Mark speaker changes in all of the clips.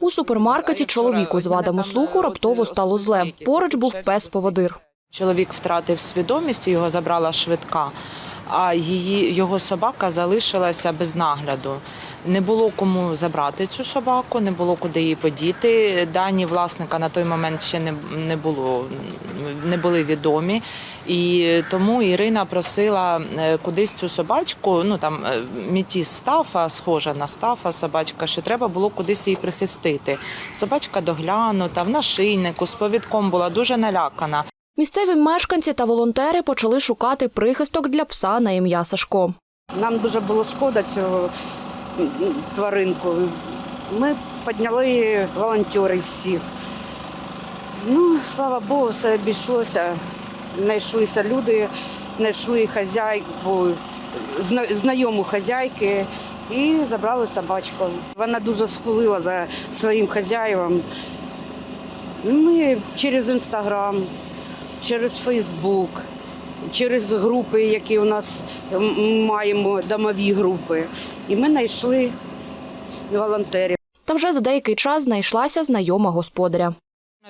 Speaker 1: У супермаркеті чоловіку з вадами слуху раптово стало зле. Поруч був пес поводир.
Speaker 2: Чоловік втратив свідомість, його забрала швидка, а її його собака залишилася без нагляду. Не було кому забрати цю собаку, не було куди її подіти. Дані власника на той момент ще не, не було, не були відомі. І тому Ірина просила е, кудись цю собачку. Ну там е, мітіс стафа, схожа на стафа собачка, що треба було кудись її прихистити. Собачка доглянута, в нашийнику, з повідком була дуже налякана.
Speaker 1: Місцеві мешканці та волонтери почали шукати прихисток для пса на ім'я Сашко.
Speaker 3: Нам дуже було шкода цього тваринку. Ми підняли волонтерів всіх. Ну, слава Богу, все обійшлося. Знайшлися люди, знайшли хазяйку, знайому хазяйки і забрали собачку. Вона дуже скулила за своїм хазяєвом. Ми через інстаграм, через Фейсбук, через групи, які у нас маємо домові групи. І ми знайшли волонтерів.
Speaker 1: Та вже за деякий час знайшлася знайома господаря.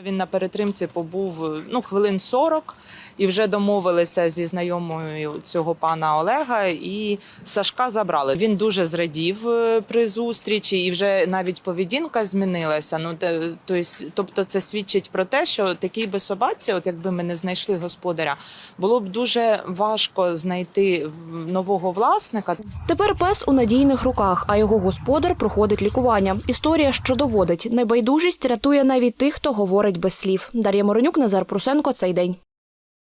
Speaker 2: Він на перетримці побув ну хвилин 40 і вже домовилися зі знайомою цього пана Олега. І Сашка забрали. Він дуже зрадів е, при зустрічі, і вже навіть поведінка змінилася. Ну тобто, це свідчить про те, що такій би собаці, от якби ми не знайшли господаря, було б дуже важко знайти нового власника.
Speaker 1: Тепер пес у надійних руках, а його господар проходить лікування. Історія, що доводить, небайдужість рятує навіть тих, хто говорить без слів. Дар'я Моронюк, Назар Прусенко. Цей день.